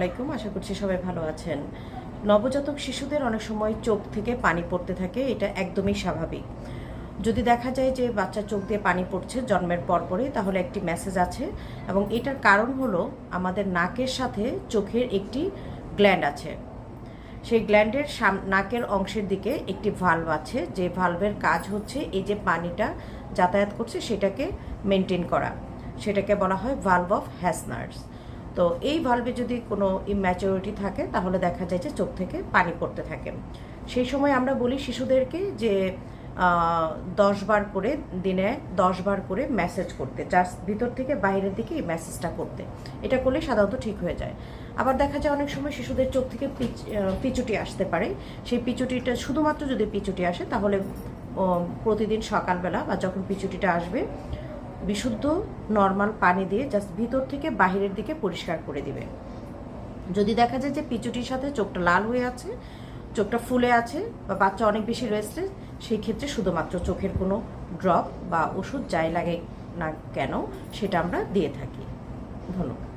আলাইকুম, আশা করছি সবাই ভালো আছেন। নবজাতক শিশুদের অনেক সময় চোখ থেকে পানি পড়তে থাকে, এটা একদমই স্বাভাবিক। যদি দেখা যায় যে বাচ্চা চোখ দিয়ে পানি পড়ছে জন্মের পর পরপরই, তাহলে একটি মেসেজ আছে এবং এটার কারণ হলো আমাদের নাকের সাথে চোখের একটি গ্ল্যান্ড আছে। সেই গ্ল্যান্ডের নাকের অংশের দিকে একটি ভালভ আছে, যে ভালভের কাজ হচ্ছে এই যে পানিটা যাতায়াত করছে, সেটাকে মেনটেন করা। সেটাকে বলা হয় ভালভ অফ হ্যাসনার্স তো এই ভালভে যদি কোনো ইম্যাচুরিটি থাকে, তাহলে দেখা যায় যে চোখ থেকে পানি পড়তে থাকে। সেই সময় আমরা বলি শিশুদেরকে যে দশ বার করে দিনে দশ বার করে মেসেজ করতে জাস্ট ভিতর থেকে বাইরের দিকে এই মেসেজটা করতে। এটা করলে সাধারণত ঠিক হয়ে যায়। আবার দেখা যায় অনেক সময় শিশুদের চোখ থেকে পিচ পিচুটি আসতে পারে। সেই পিচুটিটা শুধুমাত্র যদি পিচুটি আসে, তাহলে প্রতিদিন সকালবেলা বা যখন পিচুটিটা আসবে বিশুদ্ধ, নর্মাল পানি দিয়ে জাস্ট ভিতর থেকে বাহিরের দিকে পরিষ্কার করে দিবে। যদি দেখা যায় যে পিচুটির সাথে চোখটা লাল হয়ে আছে, চোখটা ফুলে আছে বা বাচ্চা অনেক বেশি রয়েছে সেই ক্ষেত্রে শুধুমাত্র চোখের কোনো ড্রপ বা ওষুধ যাই লাগে না কেন, সেটা আমরা দিয়ে থাকি। ধন্যবাদ।